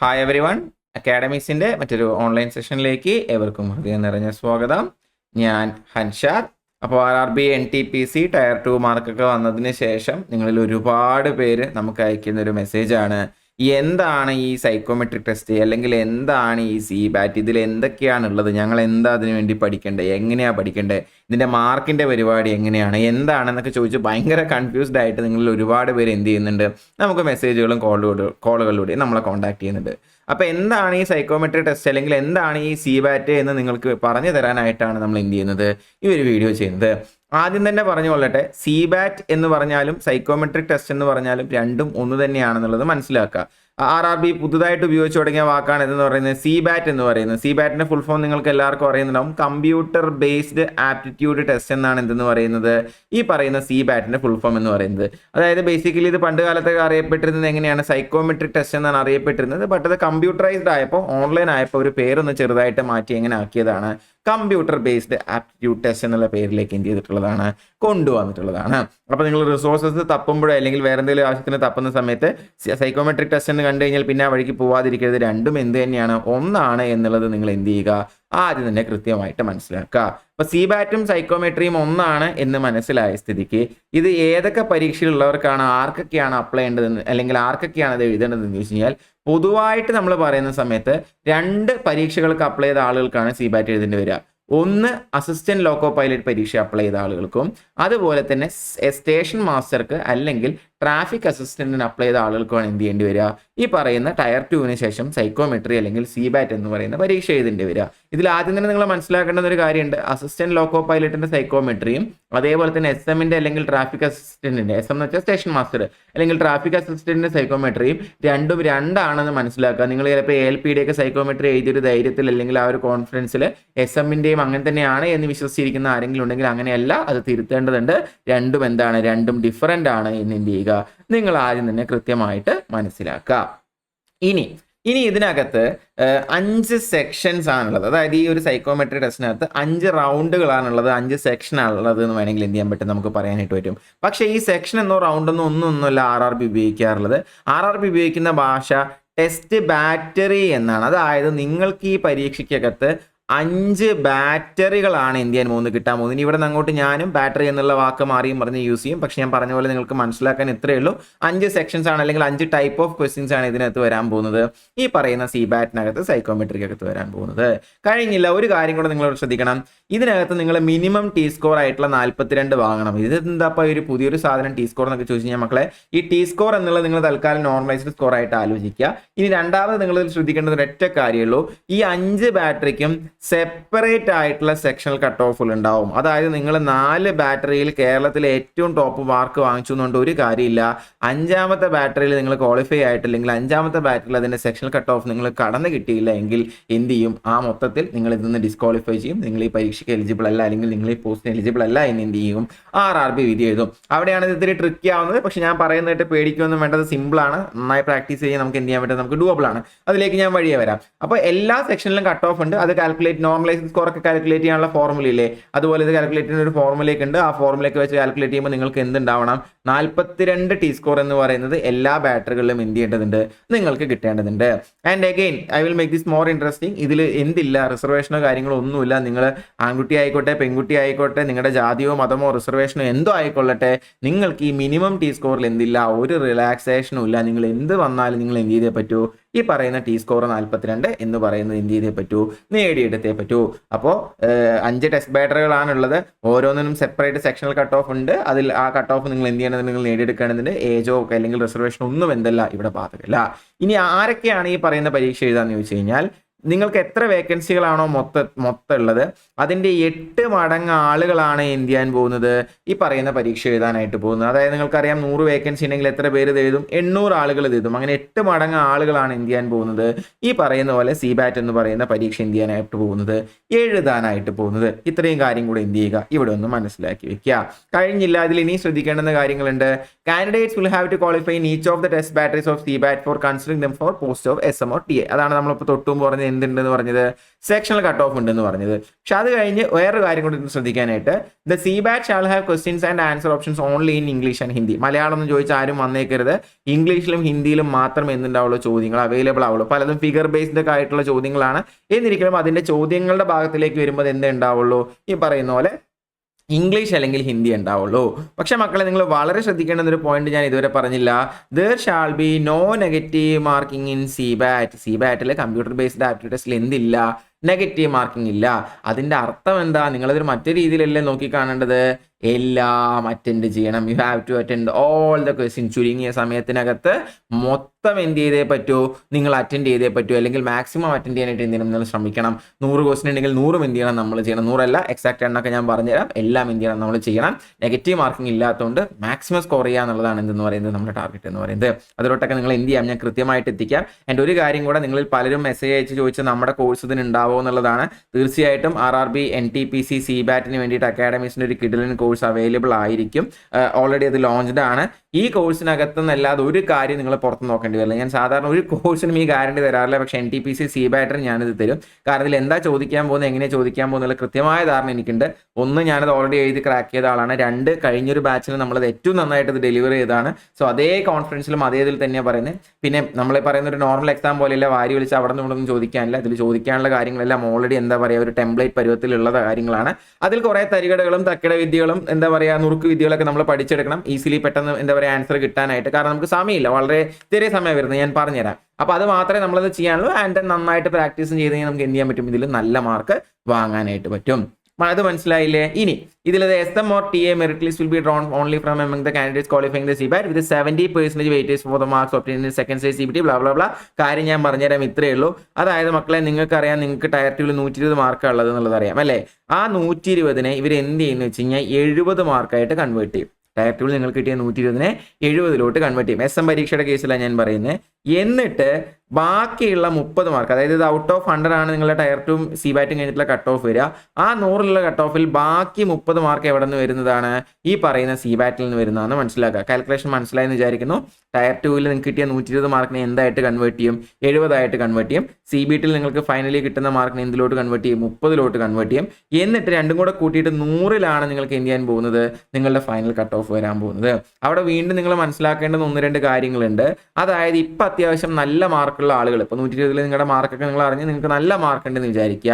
Hi every one അക്കാഡമിക്സിന്റെ മറ്റൊരു online സെഷനിലേക്ക് ഏവർക്കും ഹൃദയം നിറഞ്ഞ സ്വാഗതം. ഞാൻ ഹൻഷാർ അപ്പോൾ R R B N T P C tier two മാർക്കൊക്കെ വന്നതിന് ശേഷം നിങ്ങളിൽ ഒരുപാട് പേര് നമുക്ക് അയക്കുന്ന ഒരു മെസ്സേജാണ് എന്താണ് ഈ സൈക്കോമെട്രിക് ടെസ്റ്റ് അല്ലെങ്കിൽ എന്താണ് ഈ സി ബാറ്റ് ഇതിൽ എന്തൊക്കെയാണുള്ളത്? ഞങ്ങൾ എന്താ അതിനു വേണ്ടി പഠിക്കേണ്ടത് എങ്ങനെയാണ് പഠിക്കേണ്ടത് ഇതിന്റെ മാർക്കിന്റെ പരിപാടി എങ്ങനെയാണ്? എന്താണെന്നൊക്കെ ചോദിച്ച് ഭയങ്കര കൺഫ്യൂസ്ഡ് ആയിട്ട് നിങ്ങളിൽ ഒരുപാട് പേര് എന്ത് ചെയ്യുന്നുണ്ട്? നമുക്ക് മെസ്സേജുകളും കോളുകളും നമ്മളെ കോൺടാക്ട് ചെയ്യുന്നുണ്ട്. അപ്പോൾ എന്താണ് ഈ സൈക്കോമെട്രി ടെസ്റ്റ് അല്ലെങ്കിൽ എന്താണ് ഈ സി ബാറ്റ് എന്ന് നിങ്ങൾക്ക് പറഞ്ഞു തരാനായിട്ടാണ് നമ്മൾ എന്ത് ചെയ്യുന്നത് ഈ ഒരു വീഡിയോ ചെയ്യുന്നത്. ആദ്യം തന്നെ പറഞ്ഞു കൊള്ളട്ടെ സി ബാറ്റ് എന്ന് പറഞ്ഞാലും സൈക്കോമെട്രിക് ടെസ്റ്റ് എന്ന് പറഞ്ഞാലും രണ്ടും ഒന്ന് തന്നെയാണെന്നുള്ളത് മനസ്സിലാക്കുക. ആർ ആർ ബി പുതുതായിട്ട് ഉപയോഗിച്ച് തുടങ്ങിയ വാക്കാണ് എന്ന് പറയുന്നത് സി ബാറ്റ് എന്ന് പറയുന്നത്. സി ബാറ്റിന്റെ ഫുൾ ഫോം നിങ്ങൾക്ക് എല്ലാവർക്കും അറിയുന്നുണ്ടാവും. കമ്പ്യൂട്ടർ ബേസ്ഡ് ആപ്റ്റിറ്റ്യൂഡ് ടെസ്റ്റ് എന്നാണ് എന്തെന്ന് പറയുന്നത്. ഈ പറയുന്ന സി ബാറ്റിന്റെ ഫുൾ ഫോം എന്ന് പറയുന്നത്. അതായത് ബേസിക്കലി ഇത് പണ്ട് കാലത്തൊക്കെ അറിയപ്പെട്ടിരുന്നത് എങ്ങനെയാണ്? സൈക്കോമെട്രിക് ടെസ്റ്റ് എന്നാണ് അറിയപ്പെട്ടിരുന്നത്. ബട്ട് അത് കമ്പ്യൂട്ടറൈസ്ഡ് ആയപ്പോൾ ഓൺലൈൻ ആയപ്പോൾ ഒരു പേരൊന്ന് ചെറുതായിട്ട് മാറ്റി എങ്ങനെ ആക്കിയതാണ്. കമ്പ്യൂട്ടർ ബേസ്ഡ് ആപ്റ്റിറ്റ്യൂഡ് ടെസ്റ്റ് എന്നുള്ള പേരിലേക്ക് എന്ത് ചെയ്തിട്ടുള്ളതാണ് കൊണ്ടുവന്നിട്ടുള്ളതാണ്. അപ്പോൾ നിങ്ങൾ റിസോഴ്സസ് തപ്പുമ്പോഴോ അല്ലെങ്കിൽ വേറെ എന്തെങ്കിലും ആവശ്യത്തിന് തപ്പുന്ന സമയത്ത് സൈക്കോമെട്രിക് ടെസ്റ്റ് എന്ന് കണ്ടു കഴിഞ്ഞാൽ പിന്നെ ആ വഴിക്ക് പോവാതിരിക്കരുത്. രണ്ടും എന്ത് തന്നെയാണ് ഒന്നാണ് എന്നുള്ളത് നിങ്ങൾ എന്ത് ചെയ്യുക ആദ്യം തന്നെ കൃത്യമായിട്ട് മനസ്സിലാക്കുക. അപ്പോൾ സി ബാറ്റും സൈക്കോമെട്രിയും ഒന്നാണ് എന്ന് മനസ്സിലായ സ്ഥിതിക്ക് ഇത് ഏതൊക്കെ പരീക്ഷയിലുള്ളവർക്കാണ് ആർക്കൊക്കെയാണ് അപ്ലൈ ചെയ്യേണ്ടതെന്ന് അല്ലെങ്കിൽ ആർക്കൊക്കെയാണ് ഇത് എഴുതേണ്ടതെന്ന് ചോദിച്ചു കഴിഞ്ഞാൽ പൊതുവായിട്ട് നമ്മൾ പറയുന്ന സമയത്ത് രണ്ട് പരീക്ഷകൾക്ക് അപ്ലൈ ചെയ്ത ആളുകൾക്കാണ് സി ബാറ്റ് എഴുതേണ്ടി വരിക. ഒന്ന് അസിസ്റ്റന്റ് ലോക്കോ പൈലറ്റ് പരീക്ഷ അപ്ലൈ ചെയ്ത ആളുകൾക്കും അതുപോലെ തന്നെ സ്റ്റേഷൻ മാസ്റ്റർക്ക് അല്ലെങ്കിൽ ട്രാഫിക് അസിസ്റ്റന്റിന് അപ്ലൈ ചെയ്ത ആളുകൾക്കാണ് എന്ത് ചെയ്യേണ്ടി വരിക? ഈ പറയുന്ന ടയർ ടുവിന് ശേഷം സൈക്കോമെട്രി അല്ലെങ്കിൽ സി ബാറ്റ് എന്ന് പറയുന്ന പരീക്ഷ എഴുതേണ്ടി വരിക. ഇതിൽ ആദ്യം തന്നെ നിങ്ങൾ മനസ്സിലാക്കേണ്ട ഒരു കാര്യമുണ്ട്. അസിസ്റ്റന്റ് ലോക്കോ പൈലറ്റിന്റെ സൈക്കോമെട്രിയും അതേപോലെ തന്നെ എസ് എമ്മിന്റെ അല്ലെങ്കിൽ ട്രാഫിക് അസിസ്റ്റന്റിന്റെ എസ് എം എന്ന് വെച്ചാൽ സ്റ്റേഷൻ മാസ്റ്റർ അല്ലെങ്കിൽ ട്രാഫിക് അസിസ്റ്റന്റിന്റെ സൈക്കോമെട്രിയും രണ്ടും രണ്ടാണെന്ന് മനസ്സിലാക്കുക. നിങ്ങൾ ചിലപ്പോൾ എൽ പി ഒക്കെ സൈക്കോമെട്രി എഴുതിയൊരു ധൈര്യത്തിൽ അല്ലെങ്കിൽ ആ ഒരു കോൺഫിഡൻസിൽ എസ് എമ്മിന്റെയും അങ്ങനെ തന്നെയാണ് എന്ന് വിശ്വസിച്ചിരിക്കുന്ന ആരെങ്കിലും ഉണ്ടെങ്കിൽ അങ്ങനെയല്ല അത് തിരുത്തേണ്ടതുണ്ട്. രണ്ടും എന്താണ്? രണ്ടും ഡിഫറന്റ് ആണ് എന്ന് നിങ്ങൾ ആദ്യം തന്നെ കൃത്യമായിട്ട് മനസ്സിലാക്കുക. ഇനി ഇനി ഇതിനകത്ത് അഞ്ച് സെക്ഷൻസ് ആണുള്ളത്. അതായത് ഈ ഒരു സൈക്കോമെട്രി ടെസ്റ്റിനകത്ത് അഞ്ച് റൗണ്ടുകളാണുള്ളത് അഞ്ച് സെക്ഷൻ ആണുള്ളത് എന്ന് വേണമെങ്കിൽ എന്ത് ചെയ്യാൻ പറ്റും? നമുക്ക് പറയാനായിട്ട് പറ്റും. പക്ഷേ ഈ സെക്ഷൻ എന്നോ റൗണ്ട് എന്നോ ഒന്നും ഒന്നുമല്ല ആർ ആർ ബി ഉപയോഗിക്കാറുള്ളത്. ആർ ആർ ബി ഉപയോഗിക്കുന്ന ഭാഷ ടെസ്റ്റ് ബാറ്ററി എന്നാണ്. അതായത് നിങ്ങൾക്ക് ഈ പരീക്ഷയ്ക്കകത്ത് അഞ്ച് ബാറ്ററികളാണ് ഇന്ത്യൻ മൂന്ന് കിട്ടാൻ പോകുന്നത്. ഇനി ഇവിടെ നിന്ന് അങ്ങോട്ട് ഞാനും ബാറ്ററി എന്നുള്ള വാക്ക് മാറിയും പറഞ്ഞ് യൂസ് ചെയ്യും. പക്ഷെ ഞാൻ പറഞ്ഞ പോലെ നിങ്ങൾക്ക് മനസ്സിലാക്കാൻ ഇത്രയേ ഉള്ളൂ. അഞ്ച് സെക്ഷൻസ് ആണ് അല്ലെങ്കിൽ അഞ്ച് ടൈപ്പ് ഓഫ് ക്വസ്റ്റ്യൻസ് ആണ് ഇതിനകത്ത് വരാൻ പോകുന്നത്. ഈ പറയുന്ന സി ബാറ്റിനകത്ത് സൈക്കോമെട്രിക് അകത്ത് വരാൻ പോകുന്നത്. കഴിഞ്ഞില്ല ഒരു കാര്യം കൂടെ നിങ്ങൾ ശ്രദ്ധിക്കണം. ഇതിനകത്ത് നിങ്ങൾ മിനിമം ടി സ്കോർ ആയിട്ടുള്ള നാൽപ്പത്തിരണ്ട് വാങ്ങണം. ഇത് എന്താ ഒരു പുതിയൊരു സാധനം ടി സ്കോർ എന്നൊക്കെ ചോദിച്ചു കഴിഞ്ഞാൽ മക്കളെ ഈ ടി സ്കോർ എന്നുള്ളത് നിങ്ങൾ തൽക്കാലം നോർമലൈസ്ഡ് സ്കോർ ആയിട്ട് ആലോചിക്കുക. ഇനി രണ്ടാമത് നിങ്ങൾ ശ്രദ്ധിക്കേണ്ടത് ഒരൊറ്റ കാര്യമുള്ളൂ ഈ അഞ്ച് ബാറ്ററിക്കും സെപ്പറേറ്റ് ആയിട്ടുള്ള സെക്ഷണൽ കട്ട് ഓഫുകൾ ഉണ്ടാവും. അതായത് നിങ്ങൾ നാല് ബാറ്ററിയിൽ കേരളത്തിലെ ഏറ്റവും ടോപ്പ് മാർക്ക് വാങ്ങിച്ചു എന്നുകൊണ്ട് ഒരു കാര്യമില്ല. അഞ്ചാമത്തെ ബാറ്ററിയിൽ നിങ്ങൾ ക്വാളിഫൈ ആയിട്ടില്ലെങ്കിൽ അഞ്ചാമത്തെ ബാറ്ററിയിൽ അതിന്റെ സെക്ഷണൽ കട്ട് ഓഫ് നിങ്ങൾ കടന്നു കിട്ടിയില്ല എങ്കിൽ എന്ത് ചെയ്യും? ആ മൊത്തത്തിൽ നിങ്ങൾ ഇതിൽ നിന്ന് ഡിസ്ക്വാളിഫൈ ചെയ്യും. നിങ്ങൾ ഈ പരീക്ഷയ്ക്ക് എലിജിബിൾ അല്ല അല്ലെങ്കിൽ നിങ്ങൾ ഈ പോസ്റ്റിന് എലിജിബിൾ അല്ല എന്ന് എന്ത് ചെയ്യും? ആർ ആർ ബി വിധി എഴുതും. അവിടെയാണ് ഇത് ഇത്തിരി ട്രിക്കി ആവുന്നത്. പക്ഷേ ഞാൻ പറയുന്നതായിട്ട് പേടിക്കൊന്നും വേണ്ടത് സിമ്പിളാണ് നന്നായി പ്രാക്ടീസ് ചെയ്യാൻ നമുക്ക് എന്ത് ചെയ്യാൻ പറ്റും? നമുക്ക് ഡൂബിൾ ആണ്. അതിലേക്ക് ഞാൻ വഴിയെ വരാം. അപ്പോൾ എല്ലാ സെക്ഷനിലും കട്ട് ഓഫ് ഉണ്ട്. അത് കാൽക്കുലേറ്റ് നോർമലൈസ് സ്കോർ ഒക്കെ കാൽക്കുലേറ്റ് ചെയ്യാനുള്ള ഫോർമുല ഇല്ലേ? അതുപോലെ ഇത് കാൽക്കുലേറ്റ് ചെയ്യുന്ന ഒരു ഫോർമുലയൊക്കെ ഉണ്ട്. ആ ഫോർമുലയൊക്കെ വെച്ച് കാൽക്കുലേറ്റ് ചെയ്യുമ്പോൾ നിങ്ങൾക്ക് എന്തുണ്ടാവണം? നാൽപ്പത്തിരണ്ട് ടി സ്കോർ എന്ന് പറയുന്നത് എല്ലാ ബാറ്ററികളിലും എന്ത് ചെയ്യേണ്ടതുണ്ട്? നിങ്ങൾക്ക് കിട്ടേണ്ടതുണ്ട്. And again I will make this more interesting ഇതിൽ എന്തില്ല? റിസർവേഷനോ കാര്യങ്ങളോ ഒന്നുമില്ല. നിങ്ങൾ ആൺകുട്ടി ആയിക്കോട്ടെ പെൺകുട്ടി ആയിക്കോട്ടെ നിങ്ങളുടെ ജാതിയോ മതമോ റിസർവേഷനോ എന്തോ ആയിക്കൊള്ളട്ടെ നിങ്ങൾക്ക് ഈ മിനിമം ടി സ്കോറിൽ എന്തില്ല? ഒരു റിലാക്സേഷനും ഇല്ല. നിങ്ങൾ എന്ത് വന്നാലും നിങ്ങൾ എന്ത് ചെയ്തേ പറ്റൂ? ഈ പറയുന്ന ടി സ്കോർ നാൽപ്പത്തിരണ്ട് എന്ന് പറയുന്നത് എന്ത് ചെയ്തേ പറ്റൂ? നേടിയെടുത്തേ പറ്റൂ. അപ്പോൾ അഞ്ച് ടെസ്റ്റ് ബാറ്ററികളാണുള്ളത് ഓരോന്നിനും സെപ്പറേറ്റ് സെക്ഷണൽ കട്ട് ഓഫ് ഉണ്ട്. അതിൽ ആ കട്ട് ഓഫ് നിങ്ങൾ എന്ത് ചെയ്യണമെന്ന് നിങ്ങൾ നേടിയെടുക്കേണ്ടതിന് ഏജോ അല്ലെങ്കിൽ റിസർവേഷൻ ഒന്നും എന്തല്ല ഇവിടെ ബാധകല്ല ഇനി ആരൊക്കെയാണ് ഈ പറയുന്ന പരീക്ഷ എഴുതാന്ന് ചോദിച്ചു കഴിഞ്ഞാൽ നിങ്ങൾക്ക് എത്ര വേക്കൻസികളാണോ മൊത്ത മൊത്തം ഉള്ളത് അതിന്റെ എട്ട് മടങ്ങ് ആളുകളാണ് എന്ത് ചെയ്യാൻ പോകുന്നത്? ഈ പറയുന്ന പരീക്ഷ എഴുതാനായിട്ട് പോകുന്നത്. അതായത് നിങ്ങൾക്കറിയാം നൂറ് വേക്കൻസി ഉണ്ടെങ്കിൽ എത്ര പേര് ഇത് എഴുതും? എണ്ണൂറ് ആളുകൾ ഇത് എഴുതും. അങ്ങനെ എട്ട് മടങ്ങ് ആളുകളാണ് എന്ത് ചെയ്യാൻ പോകുന്നത്? ഈ പറയുന്ന പോലെ സി ബാറ്റ് എന്ന് പറയുന്ന പരീക്ഷ എന്ത് ചെയ്യാനായിട്ട് പോകുന്നത്? എഴുതാനായിട്ട് പോകുന്നത്. ഇത്രയും കാര്യം കൂടെ എന്ത് ചെയ്യുക? ഇവിടെ ഒന്ന് മനസ്സിലാക്കി വെക്കുക. കഴിഞ്ഞില്ല അതിൽ ഇനി ശ്രദ്ധിക്കേണ്ടുന്ന കാര്യങ്ങളുണ്ട്. Candidates will have to qualify in each of the test batteries of C BAT for considering them for post of S M O T A അതാണ് നമ്മളിപ്പോൾ തൊട്ടും പറഞ്ഞ പറയുന്നത് എന്തുണ്ടെന്ന് പറഞ്ഞത്? സെക്ഷണൽ കട്ട് ഓഫ് ഉണ്ടെന്ന് പറഞ്ഞത്. പക്ഷെ അത് കഴിഞ്ഞ് വേറൊരു കാര്യം കൂടി ശ്രദ്ധിക്കാനായിട്ട് the C BAT shall have questions and answer options only in English and Hindi Malayalam എന്ന് ചോദിച്ചാൽ ആരും വന്നേക്കരുത്. ഇംഗ്ലീഷിലും ഹിന്ദിയിലും മാത്രം എന്തുണ്ടാവുള്ളൂ ചോദ്യങ്ങൾ അവൈലബിൾ ആവുള്ളൂ. പലതും ഫിഗർ ബേസ്ഡ് ഒക്കെ ആയിട്ടുള്ള ചോദ്യങ്ങളാണ്. എന്നിരിക്കലും അതിന്റെ ചോദ്യങ്ങളുടെ ഭാഗത്തിലേക്ക് വരുമ്പോൾ എന്ത് ഉണ്ടാവുള്ളൂ ഈ പറയുന്ന പോലെ ഇംഗ്ലീഷ് അല്ലെങ്കിൽ ഹിന്ദി ഉണ്ടാവുള്ളൂ. പക്ഷേ മക്കളെ നിങ്ങൾ വളരെ ശ്രദ്ധിക്കേണ്ട ഒരു പോയിന്റ് ഞാൻ ഇതുവരെ പറഞ്ഞില്ല. There shall be no negative marking in C BAT C battle computer based aptitude ടെസ്റ്റിൽ എന്തില്ല? നെഗറ്റീവ് മാർക്കിംഗ് ഇല്ല. അതിന്റെ അർത്ഥം എന്താ? നിങ്ങളതൊരു മറ്റു രീതിയിലല്ലേ നോക്കി കാണേണ്ടത് എല്ലാം അറ്റൻഡ് ചെയ്യണം. You have to attend all the question ചുരുങ്ങിയ സമയത്തിനകത്ത് മൊത്തം എന്ത് ചെയ്തേ പറ്റൂ? നിങ്ങൾ അറ്റൻഡ് ചെയ്തേ പറ്റൂ. അല്ലെങ്കിൽ മാക്സിമം അറ്റൻഡ് ചെയ്യാനായിട്ട് എന്ത് ചെയ്യണം? നിങ്ങൾ ശ്രമിക്കണം. നൂറ് ക്വസ്റ്റ്യൻ ഉണ്ടെങ്കിൽ നൂറും എന്ത് ചെയ്യണം? നമ്മൾ ചെയ്യണം. നൂറല്ല എക്സാക്ട് എണ്ണൊക്കെ ഞാൻ പറഞ്ഞുതരാം. എല്ലാം എന്ത് ചെയ്യണം? നമ്മൾ ചെയ്യണം. നെഗറ്റീവ് മാർക്കിംഗ് ഇല്ലാത്തതുകൊണ്ട് മാക്സിമം സ്കോർ ചെയ്യുക എന്നുള്ളതാണ് എന്തെന്ന് പറയുന്നത്? നമ്മുടെ ടാർഗറ്റ് എന്ന് പറയുന്നത്. അതിലോട്ടൊക്കെ നിങ്ങൾ എന്ത് ചെയ്യാം? ഞാൻ കൃത്യമായിട്ട് എത്തിക്കാം. എന്റെ ഒരു കാര്യം കൂടെ നിങ്ങളിൽ പലരും മെസ്സേജ് അയച്ച് ചോദിച്ചാൽ നമ്മുടെ കോഴ്സ് ഇതിന് ഉണ്ടാവുമോ എന്നുള്ളതാണ്. തീർച്ചയായിട്ടും R R B N T P C C ബാറ്റിന് വേണ്ടിയിട്ട് അക്കാഡമീസിന്റെ ഒരു കിഡിലിൻ കോഴ്സ് അവൈലബിൾ ആയിരിക്കും. ഓൾറെഡി അത് ലോഞ്ച്ഡ് ആണ്. ഈ കോഴ്സിനകത്ത് നിന്നല്ലാതെ ഒരു കാര്യം നിങ്ങൾ പുറത്ത് നോക്കേണ്ടി വരില്ല. ഞാൻ സാധാരണ ഒരു കോഴ്സിനും ഈ ഗ്യാരണ്ടി തരാറില്ല. പക്ഷേ N T P C C battery ഞാനിത് തരും. കാരണം ഇതിൽ എന്താ ചോദിക്കാൻ പോകുന്നത് എങ്ങനെ ചോദിക്കാൻ പോകുന്നുള്ള കൃത്യമായ ധാരണ എനിക്കുണ്ട്. ഒന്ന് ഞാനത് ഓൾറെഡി എഴുതി ക്രാക്ക് ചെയ്ത ആളാണ്. രണ്ട് കഴിഞ്ഞൊരു ബാച്ചിൽ നമ്മളത് ഏറ്റവും നന്നായിട്ട് ഇത് ഡെലിവറി ചെയ്തതാണ്. സോ അതേ കോൺഫിഡൻസിലും അതേ ഇതിൽ തന്നെയാണ് പറയുന്നത് പിന്നെ നമ്മൾ പറയുന്ന ഒരു നോർമൽ എക്സാം പോലെയല്ല വാരി വിളിച്ച് അവിടെ നിന്നൊന്നും ചോദിക്കാനില്ല. ഇതിൽ ചോദിക്കാനുള്ള കാര്യങ്ങളെല്ലാം ഓൾറെഡി എന്താ പറയുക ഒരു ടെംപ്ലേറ്റ് പരുവത്തിലുള്ള കാര്യങ്ങളാണ്. അതിൽ കുറേ തരികടകളും തക്കിട വിദ്യകളും എന്താ പറയുക നുറുക്ക് വിദ്യകളൊക്കെ നമ്മൾ പഠിച്ചെടുക്കണം. ഈസിലി പെട്ടെന്ന് എന്താ പറയുക ആൻസർ കിട്ടാനായിട്ട് കാരണം നമുക്ക് സമയമില്ല. വളരെ ചെറിയ സമയം വരുന്നത് ഞാൻ പറഞ്ഞുതരാം. അപ്പോൾ അത് മാത്രമേ നമ്മളത് ചെയ്യാനുള്ളൂ. ആൻഡ് നന്നായിട്ട് പ്രാക്ടീസും ചെയ്ത് കഴിഞ്ഞാൽ നമുക്ക് എന്ത് ചെയ്യാൻ പറ്റും? ഇതിൽ നല്ല മാർക്ക് വാങ്ങാനായിട്ട് പറ്റും. അത് മനസ്സിലായില്ലേ? ഇനി ഇതിൽ S M or T A merit list will be drawn only from among the candidates qualifying the C BAT with seventy percentage weightage for the marks obtain second stage C B T blah blah blah കാര്യം ഞാൻ പറഞ്ഞുതരാം. ഇത്രയേ ഉള്ളൂ. അതായത് മക്കളെ നിങ്ങൾക്ക് അറിയാം നിങ്ങൾക്ക് ടയർ ടൂവിൽ നൂറ്റി ഇരുപത് മാർക്ക് ഉള്ളത് എന്നുള്ളത് അറിയാം അല്ലേ? ആ നൂറ്റി ഇരുപതിനെ ഇവർ എന്ത് ചെയ്യുന്നു വെച്ച് കഴിഞ്ഞാൽ എഴുപത് മാർക്കായിട്ട് കൺവേർട്ട് ചെയ്യും. ടയർ ടൂവിൽ നിങ്ങൾക്ക് കിട്ടിയ നൂറ്റി ഇരുപതിനെ എഴുപതിലോട്ട് കൺവേർട്ട് ചെയ്യും. എസ് എം പരീക്ഷയുടെ കേസിലാണ് ഞാൻ പറയുന്നത് എന്നിട്ട് ബാക്കിയുള്ള മുപ്പത് മാർക്ക് അതായത് ഇത് ഔട്ട് ഓഫ് ഹൺഡ്രഡ് ആണ് നിങ്ങളുടെ ടയർ ടു സി ബാറ്റും കഴിഞ്ഞിട്ടുള്ള കട്ട് ഓഫ് വരിക. ആ നൂറിലുള്ള കട്ട് ഓഫിൽ ബാക്കി മുപ്പത് മാർക്ക് എവിടെ നിന്ന് വരുന്നതാണ്? ഈ പറയുന്ന സി ബാറ്റിൽ നിന്ന് വരുന്നതാണ് മനസ്സിലാക്കുക. കാൽക്കുലേഷൻ മനസ്സിലായെന്ന് വിചാരിക്കുന്നു. ടയർ ടുവിൽ നിങ്ങൾക്ക് കിട്ടിയ നൂറ്റി ഇരുപത് മാർക്കിനെ എന്തായിട്ട് കൺവേർട്ട് ചെയ്യും? എഴുപതായിട്ട് കൺവേർട്ട് ചെയ്യും. സി ബിറ്റിൽ നിങ്ങൾക്ക് ഫൈനലി കിട്ടുന്ന മാർക്കിനെ എന്തിലോട്ട് കൺവേർട്ട് ചെയ്യും? മുപ്പതിലോട്ട് കൺവേർട്ട് ചെയ്യും. എന്നിട്ട് രണ്ടും കൂടെ കൂട്ടിയിട്ട് നൂറിലാണ് നിങ്ങൾക്ക് എന്ത് ചെയ്യാൻ പോകുന്നത്? നിങ്ങളുടെ ഫൈനൽ കട്ട് ഓഫ് വരാൻ പോകുന്നത്. അവിടെ വീണ്ടും നിങ്ങൾ മനസ്സിലാക്കേണ്ടുന്ന ഒന്ന് രണ്ട് കാര്യങ്ങളുണ്ട്. അതായത് ഇപ്പം അത്യാവശ്യം നല്ല മാർക്കുള്ള ആളുകൾ ഇപ്പോൾ നൂറ്റി ഇരുപതിൽ നിങ്ങളുടെ മാർക്കൊക്കെ നിങ്ങൾ അറിഞ്ഞ് നിങ്ങൾക്ക് നല്ല മാർക്ക് ഉണ്ടെന്ന് വിചാരിക്കുക.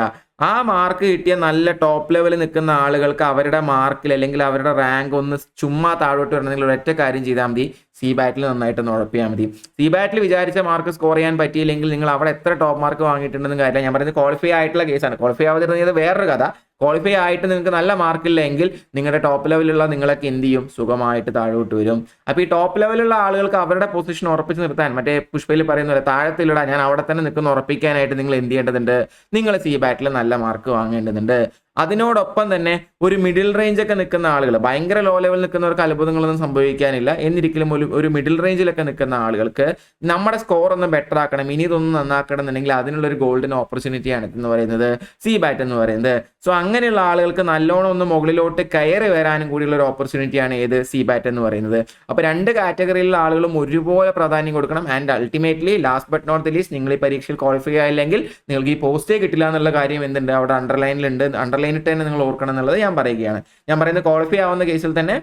ആ മാർക്ക് കിട്ടിയ നല്ല ടോപ്പ് ലെവലിൽ നിൽക്കുന്ന ആളുകൾക്ക് അവരുടെ മാർക്കിൽ അല്ലെങ്കിൽ അവരുടെ റാങ്ക് ഒന്ന് ചുമ്മാ താഴോട്ട് വരണമെങ്കിൽ ഒരൊറ്റ കാര്യം ചെയ്താൽ മതി. സി ബാറ്റിൽ നന്നായിട്ട് ഒന്ന് ഉറപ്പിയാൽ മതി. സി ബാറ്റിൽ വിചാരിച്ച മാർക്ക് സ്കോർ ചെയ്യാൻ പറ്റിയില്ലെങ്കിൽ നിങ്ങൾ അവിടെ എത്ര ടോപ്പ് മാർക്ക് വാങ്ങിയിട്ടുണ്ടെന്നും കാര്യമില്ല. ഞാൻ പറയുന്നത് ക്വാളിഫൈ ആയിട്ടുള്ള കേസാണ് ക്വാളിഫൈ ആവാതിരുന്നത് വേറൊരു കഥ. ക്വാളിഫൈ ആയിട്ട് നിങ്ങൾക്ക് നല്ല മാർക്ക് ഇല്ലെങ്കിൽ നിങ്ങളുടെ ടോപ്പ് ലെവലിലുള്ള നിങ്ങളൊക്കെ എന്ത് ചെയ്യും? സുഖമായിട്ട് താഴോട്ട് വരും. അപ്പോൾ ഈ ടോപ്പ് ലെവലിലുള്ള ആളുകൾക്ക് അവരുടെ പൊസിഷൻ ഉറപ്പിച്ച് നിർത്താൻ മറ്റേ പുഷ്പയിൽ പറയുന്ന പോലെ താഴത്തിലിടാൻ ഞാൻ അവിടെ തന്നെ നിൽക്കുന്ന ഉറപ്പിക്കാനായിട്ട് നിങ്ങൾ എന്ത് ചെയ്യേണ്ടതുണ്ട്? നിങ്ങൾ സി ബാറ്റിൽ നല്ല മാർക്ക് വാങ്ങേണ്ടതുണ്ട്. അതിനോടൊപ്പം തന്നെ ഒരു മിഡിൽ റേഞ്ച് ഒക്കെ നിൽക്കുന്ന ആളുകൾ ഭയങ്കര ലോ ലെവലിൽ നിൽക്കുന്നവർക്ക് അത്ഭുതങ്ങളൊന്നും സംഭവിക്കാനില്ല. എന്നിരിക്കലും ഒരു ഒരു മിഡിൽ റേഞ്ചിലൊക്കെ നിൽക്കുന്ന ആളുകൾക്ക് നമ്മുടെ സ്കോർ ഒന്ന് ബെറ്റർ ആക്കണം ഇനി ഇതൊന്നും നന്നാക്കണം എന്നുണ്ടെങ്കിൽ അതിനുള്ള ഒരു ഗോൾഡൻ ഓപ്പർച്യൂണിറ്റിയാണ് എന്ന് പറയുന്നത് സി ബാറ്റ് എന്ന് പറയുന്നത്. സോ അങ്ങനെയുള്ള ആളുകൾക്ക് നല്ലോണം ഒന്ന് മുകളിലോട്ട് കയറി വരാനും കൂടിയുള്ള ഒരു ഓപ്പർച്യൂണിറ്റിയാണ് ഏത് സി ബാറ്റ് എന്ന് പറയുന്നത്. അപ്പോൾ രണ്ട് കാറ്റഗറിയിലുള്ള ആളുകളും ഒരുപോലെ പ്രാധാന്യം കൊടുക്കണം. And ultimately last but not the least നിങ്ങൾ ഈ പരീക്ഷയിൽ ക്വാളിഫൈ ആയില്ലെങ്കിൽ നിങ്ങൾക്ക് ഈ പോസ്റ്റേ കിട്ടില്ല എന്നുള്ള കാര്യം എന്തുണ്ട്? അവിടെ അണ്ടർലൈനിലുണ്ട് അണ്ടർലൈനിട്ട് തന്നെ നിങ്ങൾ ഓർക്കണം എന്നുള്ളത് ഞാൻ പറയുകയാണ്. ഞാൻ പറയുന്നത് ക്വാളിഫൈ ആവുന്ന കേസിൽ തന്നെ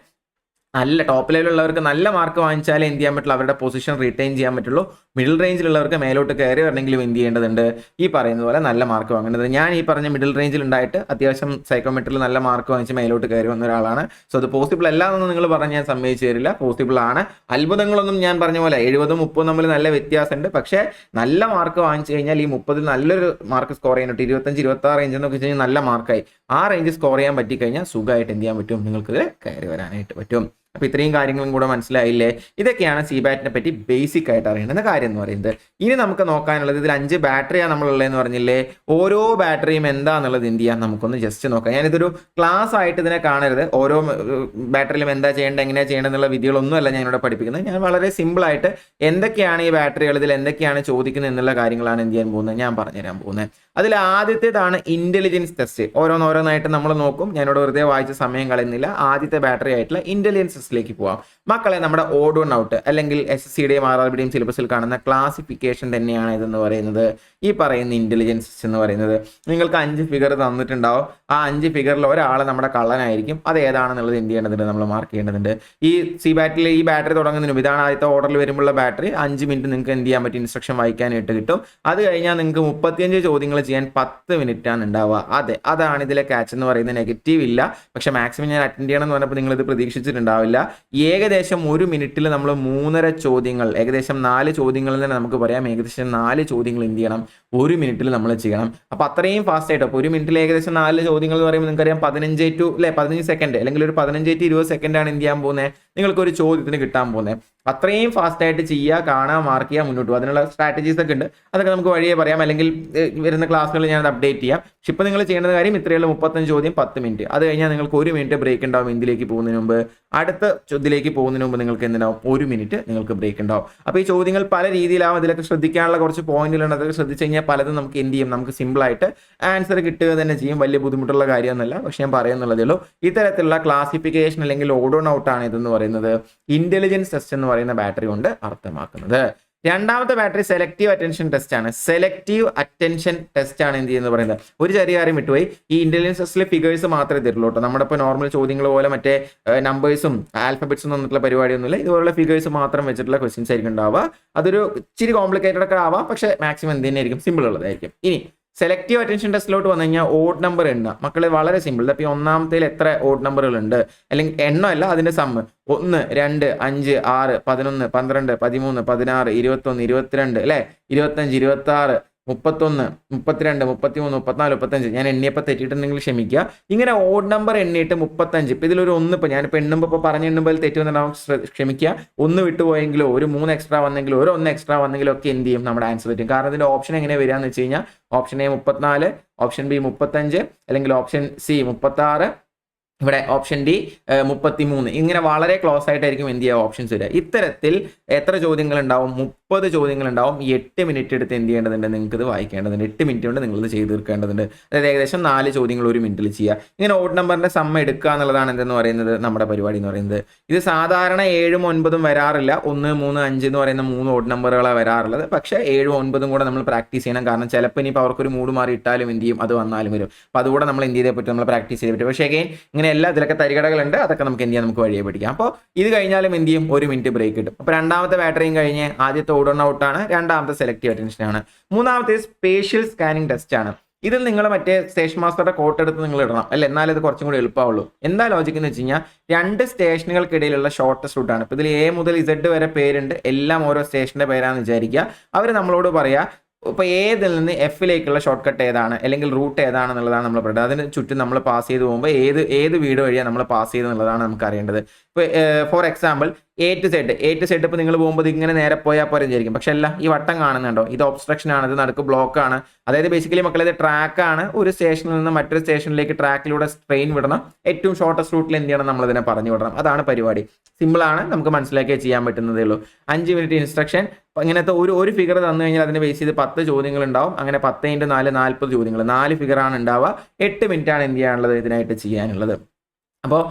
നല്ല ടോപ്പ് ലെവലുള്ളവർക്ക് നല്ല മാർക്ക് വാങ്ങിച്ചാലേ എന്ത് ചെയ്യാൻ പറ്റുള്ളൂ? അവരുടെ പൊസിഷൻ റിട്ടൈൻ ചെയ്യാൻ പറ്റുള്ളൂ. മിഡിൽ റേഞ്ചിലുള്ളവർക്ക് മേലോട്ട് കയറി വരണമെങ്കിലും എന്ത് ചെയ്യേണ്ടതുണ്ട്? ഈ പറയുന്ന പോലെ നല്ല മാർക്ക് വാങ്ങേണ്ടത്. ഞാൻ ഈ പറഞ്ഞ മിഡിൽ റേഞ്ചിൽ ഉണ്ടായിട്ട് അത്യാവശ്യം സൈക്കോമെട്രിയിൽ നല്ല മാർക്ക് വാങ്ങിച്ച് മേലോട്ട് കയറി വന്ന ഒരാളാണ്. സോ അത് പോസിബിൾ അല്ല എന്നൊന്നും നിങ്ങൾ പറഞ്ഞ് ഞാൻ സമ്മതിച്ചു തരില്ല. പോസിബിൾ ആണ്. അത്ഭുതങ്ങളൊന്നും ഞാൻ പറഞ്ഞ പോലെ എഴുപതും മുപ്പതും തമ്മിൽ നല്ല വ്യത്യാസമുണ്ട്. പക്ഷേ നല്ല മാർക്ക് വാങ്ങിച്ചു കഴിഞ്ഞാൽ ഈ മുപ്പതിൽ നല്ലൊരു മാർക്ക് സ്കോർ ചെയ്യാനായിട്ട് ഇരുപത്തഞ്ച് ഇരുപത്തി ആറ് റേഞ്ച് എന്നൊക്കെ കഴിഞ്ഞാൽ നല്ല മാർക്കായി ആ റേഞ്ച് സ്കോർ ചെയ്യാൻ പറ്റിക്കഴിഞ്ഞാൽ സുഖമായിട്ട് എന്ത് ചെയ്യാൻ പറ്റും? നിങ്ങൾക്ക് കയറി വരാനായിട്ട് പറ്റും. അപ്പോൾ ഇത്രയും കാര്യങ്ങളും കൂടെ മനസ്സിലായില്ലേ? ഇതൊക്കെയാണ് സി ബാറ്റിനെ പറ്റി ബേസിക് ആയിട്ട് അറിയേണ്ടുന്ന കാര്യം എന്ന് പറയുന്നത്. ഇനി നമുക്ക് നോക്കാനുള്ളത് ഇതിൽ അഞ്ച് ബാറ്ററിയാണ് നമ്മളുള്ളതെന്ന് പറഞ്ഞില്ലേ? ഓരോ ബാറ്ററിയും എന്താണെന്നുള്ളത് എന്ത് ചെയ്യാം? നമുക്കൊന്ന് ജസ്റ്റ് നോക്കാം. ഞാനിതൊരു ക്ലാസ് ആയിട്ട് ഇതിനെ കാണരുത്. ഓരോ ബാറ്ററിയിലും എന്താ ചെയ്യേണ്ടത് എങ്ങനെയാ ചെയ്യേണ്ടത് എന്നുള്ള ഞാൻ ഇവിടെ പഠിപ്പിക്കുന്നത്. ഞാൻ വളരെ സിമ്പിൾ ആയിട്ട് എന്തൊക്കെയാണ് ഈ ബാറ്ററികൾ ഇതിൽ എന്തൊക്കെയാണ് ചോദിക്കുന്നത് എന്നുള്ള കാര്യങ്ങളാണ് എന്ത് ചെയ്യാൻ പോകുന്നത്? ഞാൻ പറഞ്ഞുതരാൻ പോകുന്നത്. അതിൽ ആദ്യത്തേതാണ് ഇന്റലിജൻസ് ടെസ്റ്റ് ഓരോന്നോരോന്നായിട്ട് നമ്മൾ നോക്കും. ഞാനിവിടെ വെറുതെ വായിച്ച സമയം കളയുന്നില്ല. ആദ്യത്തെ ബാറ്ററി ആയിട്ടുള്ള ഇന്റലിജൻസ് ടെസ്റ്റിലേക്ക് പോവാം. മക്കളെ നമ്മുടെ ഓഡ് വൺ ഔട്ട് അല്ലെങ്കിൽ എസ് എസ് സിയുടെയും ആർ ആർ ബിയുടെയും സിലബസിൽ കാണുന്ന ക്ലാസിഫിക്കേഷൻ തന്നെയാണ് ഇതെന്ന് പറയുന്നത്. ഈ പറയുന്ന ഇന്റലിജൻസ് എന്ന് പറയുന്നത്. നിങ്ങൾക്ക് അഞ്ച് ഫിഗർ തന്നിട്ടുണ്ടാവും. ആ അഞ്ച് ഫിഗറിൽ ഒരാൾ നമ്മുടെ കള്ളനായിരിക്കും. അത് ഏതാണെന്നുള്ളത് എന്ത് ചെയ്യേണ്ടതുണ്ട്? നമ്മൾ മാർക്ക് ചെയ്യേണ്ടതുണ്ട്. ഈ സി ബാറ്ററിൽ ഈ ബാറ്ററി തുടങ്ങുന്നതിന് ഇതാണ് ആദ്യത്തെ ഓർഡറിൽ വരുമ്പോഴുള്ള ബാറ്ററി അഞ്ച് മിനിറ്റ് നിങ്ങൾക്ക് എന്ത് ചെയ്യാൻ പറ്റും? ഇൻസ്ട്രക്ഷൻ വായിക്കാനായിട്ട് കിട്ടും. അത് കഴിഞ്ഞാൽ നിങ്ങൾക്ക് മുപ്പത്തിയഞ്ച് ചോദ്യങ്ങൾ ചെയ്യാൻ പത്ത് മിനിറ്റ് ആണ് ഉണ്ടാവുക. അതെ അതാണ് ഇതിലെ ക്യാച്ച് എന്ന് പറയുന്നത്. നെഗറ്റീവ് ഇല്ല. പക്ഷേ മാക്സിമം ഞാൻ അറ്റൻഡ് ചെയ്യണം എന്ന് പറഞ്ഞപ്പോൾ നിങ്ങൾ ഇത് പ്രതീക്ഷിച്ചിട്ടുണ്ടാവില്ല. ഏകദേശം ഒരു മിനിറ്റിൽ നമ്മൾ മൂന്നര ചോദ്യങ്ങൾ ഏകദേശം നാല് ചോദ്യങ്ങളിൽ തന്നെ നമുക്ക് പറയാം. ഏകദേശം നാല് ചോദ്യങ്ങൾ എന്ത് ചെയ്യണം? ഒരു മിനിറ്റിൽ നമ്മൾ ചെയ്യണം അപ്പോൾ അത്രയും ഫാസ്റ്റ് ആയിട്ട്. അപ്പോൾ ഒരു മിനിറ്റിൽ ഏകദേശം നാല് ചോദ്യങ്ങൾ എന്ന് പറയുമ്പോൾ നിങ്ങൾക്കറിയാം പതിനഞ്ച് ടു അല്ലെ പതിനഞ്ച് സെക്കൻഡ് അല്ലെങ്കിൽ ഒരു പതിനഞ്ച് ടു ഇരുപത് സെക്കൻഡാണ് എന്ത് ചെയ്യാൻ പോകുന്നത് നിങ്ങൾക്ക് ഒരു ചോദ്യത്തിന് കിട്ടാൻ പോകുന്നത് അത്രയും ഫാസ്റ്റ് ആയിട്ട് ചെയ്യുക കാണാൻ മാർക്ക് ചെയ്യുക മുന്നോട്ട് പോകും അതിനുള്ള സ്ട്രാറ്റജീസ് ഒക്കെ ഉണ്ട്. അതൊക്കെ നമുക്ക് വഴിയെ പറയാം. അല്ലെങ്കിൽ വരുന്ന ക്ലാസ്സുകളിൽ ഞാൻ അപ്ഡേറ്റ് ചെയ്യാം. പക്ഷെ ഇപ്പോൾ നിങ്ങൾ ചെയ്യേണ്ട കാര്യം ഇത്രയുള്ള മുപ്പത്തഞ്ച് ചോദ്യം പത്ത് മിനിറ്റ്. അത് കഴിഞ്ഞാൽ നിങ്ങൾക്ക് ഒരു മിനിറ്റ് ബ്രേക്ക് ഉണ്ടാവും ഇന്ത്യയിലേക്ക് പോകുന്നതിന് മുമ്പ്. അടുത്ത ചോദ്യത്തിലേക്ക് പോകുന്നതിന് മുമ്പ് നിങ്ങൾക്ക് എന്തിനാവും ഒരു മിനിറ്റ് നിങ്ങൾക്ക് ബ്രേക്ക് ഉണ്ടാവും. അപ്പോൾ ഈ ചോദ്യങ്ങൾ പല രീതിയിലാവും. അതിലൊക്കെ ശ്രദ്ധിക്കാനുള്ള കുറച്ച് പോയിന്റുകളുണ്ട് അതൊക്കെ ശ്രദ്ധിച്ചു പലതും നമുക്ക് എന്ത് ചെയ്യും? നമുക്ക് സിമ്പിളായിട്ട് ആൻസർ കിട്ടുക തന്നെ ചെയ്യും. വലിയ ബുദ്ധിമുട്ടുള്ള കാര്യമൊന്നുമല്ല. പക്ഷേ ഞാൻ പറയുന്നുള്ളതേ ഉള്ളൂ. ഇത്തരത്തിലുള്ള ക്ലാസിഫിക്കേഷൻ അല്ലെങ്കിൽ ഓഡോൺ ഔട്ടാണ് ഇതെന്ന് പറയുന്നത്. ഇന്റലിജൻസ് ടെസ്റ്റ് എന്ന് പറയുന്ന ബാറ്ററി കൊണ്ട് അർത്ഥമാക്കുന്നത്. രണ്ടാമത്തെ ബാറ്ററി സെലക്റ്റീവ് അറ്റൻഷൻ ടെസ്റ്റ് ആണ്. സെലക്റ്റീവ് അറ്റൻഷൻ ടെസ്റ്റ് ആണ് എന്ത് ചെയ്യുന്നത് പറയുന്നത്? ഒരു ചെറിയ കാര്യം വിട്ടുപോയി. ഈ ഇന്റലിജൻസ് ടെസ്റ്റിലെ ഫിഗേഴ്സ് മാത്രമേ തരുള്ളൂ കേട്ടോ. നമ്മുടെ ഇപ്പോൾ നോർമൽ ചോദ്യങ്ങൾ പോലെ മറ്റേ നമ്പേഴ്സും ആൽഫബറ്റ്സും തന്നിട്ടുള്ള പരിപാടിയൊന്നുമില്ല. ഇതുപോലുള്ള ഫിഗേഴ്സ് മാത്രം വെച്ചിട്ടുള്ള ക്വസ്റ്റ്യൻസ് ആയിരിക്കും ഉണ്ടാവുക. അതൊരു ഇച്ചിരി കോംപ്ലിക്കേറ്റഡ് ഒക്കെ ആവാം. പക്ഷേ മാക്സിമം എന്ത് തന്നെയായിരിക്കും? സിമ്പിൾ ഉള്ളതായിരിക്കും. ഇനി സെലക്റ്റീവ് അറ്റൻഷൻ ടെസ്റ്റിലോട്ട് വന്നു കഴിഞ്ഞാൽ ഓഡ് നമ്പർ എണ്ണ. മക്കൾ വളരെ സിമ്പിൾ ഇപ്പം ഈ ഒന്നാമത്തേൽ എത്ര ഓഡ് നമ്പറുകളുണ്ട് അല്ലെങ്കിൽ എണ്ണമല്ല അതിന്റെ സമ്മ് ഒന്ന് രണ്ട് അഞ്ച് ആറ് പതിനൊന്ന് പന്ത്രണ്ട് പതിമൂന്ന് പതിനാറ് ഇരുപത്തൊന്ന് ഇരുപത്തിരണ്ട് അല്ലേ? ഇരുപത്തഞ്ച് ഇരുപത്തി ആറ് മുപ്പത്തൊന്ന് മുപ്പത്തിരണ്ട് മുപ്പത്തിമൂന്ന് മുപ്പത്തിനാല് മുപ്പത്തഞ്ച് ഞാൻ എണ്ണിയപ്പോൾ തെറ്റിയിട്ടുണ്ടെങ്കിൽ ക്ഷമിക്കുക. ഇങ്ങനെ ഓഡ് നമ്പർ എണ്ണിയിട്ട് മുപ്പത്തഞ്ച് ഇപ്പം ഇതിലൊരു ഒന്ന് ഇപ്പം ഞാനിപ്പോൾ എണ്ണുമ്പോൾ ഇപ്പോൾ പറഞ്ഞ എണ്ണുമ്പോൾ തെറ്റി ശ്ര- ക്ഷമിക്കുക. ഒന്ന് വിട്ടുപോയെങ്കിലോ ഒരു മൂന്ന് എക്സ്ട്രാ വന്നെങ്കിലോ ഒരു ഒന്ന് എക്സ്ട്രാ വന്നെങ്കിലോ ഒക്കെ എന്ത് ചെയ്യും? നമ്മുടെ ആൻസർ പറ്റും കാരണം ഇതിന്റെ ഓപ്ഷൻ എങ്ങനെ വരികയെന്ന് വെച്ച് കഴിഞ്ഞാൽ ഓപ്ഷൻ എ മുപ്പത്തിനാല് ഓപ്ഷൻ ബി മുപ്പത്തഞ്ച് അല്ലെങ്കിൽ ഓപ്ഷൻ സി മുപ്പത്താറ് ഇവിടെ ഓപ്ഷൻ ഡി മുപ്പത്തി മൂന്ന് ഇങ്ങനെ വളരെ ക്ലോസ് ആയിട്ടായിരിക്കും എന്ത് ചെയ്യുക? ഓപ്ഷൻസ് വരിക. ഇത്തരത്തിൽ എത്ര ചോദ്യങ്ങൾ ഉണ്ടാവും? മുപ്പത് ചോദ്യങ്ങൾ ഉണ്ടാവും എട്ട് മിനിറ്റ് എടുത്ത് എന്ത് ചെയ്യേണ്ടതുണ്ട്? നിങ്ങൾക്ക് ഇത് വായിക്കേണ്ടതുണ്ട്. എട്ട് മിനിറ്റ് കൊണ്ട് നിങ്ങൾ ഇത് ചെയ്ത് തീർക്കേണ്ടതുണ്ട്. അതായത് ഏകദേശം നാല് ചോദ്യങ്ങൾ ഒരു മിനിറ്റിൽ ചെയ്യുക. ഇങ്ങനെ ഓഡ് നമ്പറിന്റെ സമ്മ എടുക്കുക എന്നുള്ളതാണ് എന്തെന്ന് പറയുന്നത്? നമ്മുടെ പരിപാടി എന്ന് പറയുന്നത്. ഇത് സാധാരണ ഏഴും ഒൻപതും വരാറില്ല. ഒന്ന് മൂന്ന് അഞ്ച് എന്ന് പറയുന്ന മൂന്ന് ഓഡ് നമ്പറുകളാണ് വരാറുള്ളത്. പക്ഷേ ഏഴും ഒൻപതും കൂടെ നമ്മൾ പ്രാക്ടീസ് ചെയ്യണം. കാരണം ചിലപ്പോൾ ഇനിയിപ്പോൾ അവർക്കൊരു മൂഡ് മാറി ഇട്ടാലും എന്ത് ചെയ്യും? അത് വന്നാലും വരും. അപ്പോൾ അതുകൂടെ നമ്മൾ എന്ത് ചെയ്തേ പറ്റും? നമ്മൾ പ്രാക്ടീസ് ചെയ്തേ പറ്റും. പക്ഷേ അഗൈൻ ഇങ്ങനെ എല്ലാ ഇതിലൊക്കെ തരികടകളുണ്ട്. അതൊക്കെ നമുക്ക് എന്ത് ചെയ്യാം? നമുക്ക് വഴിയെ പഠിക്കാം അപ്പോൾ ഇത് കഴിഞ്ഞാലും എന്ത് ചെയ്യും? ഒരു മിനിറ്റ് ബ്രേക്ക് കിട്ടും. അപ്പോൾ രണ്ടാമത്തെ ബാറ്ററിയും കഴിഞ്ഞ് ആദ്യത്തെ ഓഡ് ഓൺ രണ്ടാമത്തെ സെലക്റ്റീവ് അറ്റൻഷൻ ആണ്. മൂന്നാമത്തെ സ്പേഷ്യൽ സ്കാനിങ് ടെസ്റ്റ് ആണ്. ഇതിൽ നിങ്ങൾ മറ്റേ സ്റ്റേഷൻ മാസ്റ്ററുടെ കോട്ട് എടുത്ത് നിങ്ങൾ ഇടണം. അല്ലെ? എന്നാലും ഇത് കുറച്ചും കൂടി എളുപ്പമാവുള്ളൂ. എന്താ ലോജിക്ക് എന്ന് വെച്ച് കഴിഞ്ഞാൽ രണ്ട് സ്റ്റേഷനുകൾക്കിടയിലുള്ള ഷോർട്ടസ്റ്റ് റൂട്ടാണ് ഇപ്പോൾ ഇതിൽ എ മുതൽ ഇസഡ് വരെ പേരുണ്ട്. എല്ലാം ഓരോ സ്റ്റേഷന്റെ പേരാണെന്ന് വിചാരിക്കുക. അവർ നമ്മളോട് പറയാ ഇപ്പോൾ ഏതിൽ നിന്ന് എഫിലേക്കുള്ള ഷോർട്ട് കട്ട് ഏതാണ്? അല്ലെങ്കിൽ റൂട്ട് ഏതാണെന്നുള്ളതാണ് നമ്മൾ പറയുന്നത്. അതിന് ചുറ്റും നമ്മൾ പാസ് ചെയ്ത് പോകുമ്പോൾ ഏത് ഏത് വീട് വഴിയാണ് നമ്മൾ പാസ് ചെയ്തെന്നുള്ളതാണ് നമുക്ക് അറിയേണ്ടത്. For example A to Z A to Z ഇപ്പോൾ നിങ്ങൾ പോകുമ്പോൾ ഇങ്ങനെ നേരെ പോയാൽ പോരെ വിചാരിക്കും. പക്ഷെ അല്ല ഈ വട്ടം കാണുന്നുണ്ടോ? ഇത് ഒബ്സ്ട്രക്ഷൻ ആണ് ഇത് നടക്ക് ബ്ലോക്ക് ആണ്. അതായത് ബേസിക്കലി മക്കളെ ഇത് ട്രാക്ക് ആണ്. ഒരു സ്റ്റേഷനിൽ നിന്ന് മറ്റൊരു സ്റ്റേഷനിലേക്ക് ട്രാക്കിലൂടെ ട്രെയിൻ വിടണം. ഏറ്റവും ഷോർട്ടസ്റ്റ് റൂട്ടിൽ എന്ത് ചെയ്യണം? നമ്മൾ ഇതിനെ പറഞ്ഞു വിടണം. അതാണ് പരിപാടി. സിമ്പിൾ ആണ്. നമുക്ക് മനസ്സിലാക്കിയേ ചെയ്യാൻ പറ്റുന്നതേ ഉള്ളൂ. അഞ്ച് മിനിറ്റ് ഇൻസ്ട്രക്ഷൻ ഇങ്ങനത്തെ ഒരു ഒരു ഫിഗർ തന്നു കഴിഞ്ഞാൽ അതിനെ ബേസ് ചെയ്ത് പത്ത് ചോദ്യങ്ങൾ ഉണ്ടാവും അങ്ങനെ പത്ത് ഇന്റു നാല് നാൽപ്പത് ചോദ്യങ്ങൾ. നാല് ഫിഗറാണ് ഉണ്ടാവുക. എട്ട് മിനിറ്റ് ആണ് എന്ത് ചെയ്യാനുള്ളത് ഇതിനായിട്ട് ചെയ്യാനുള്ളത്. അപ്പോൾ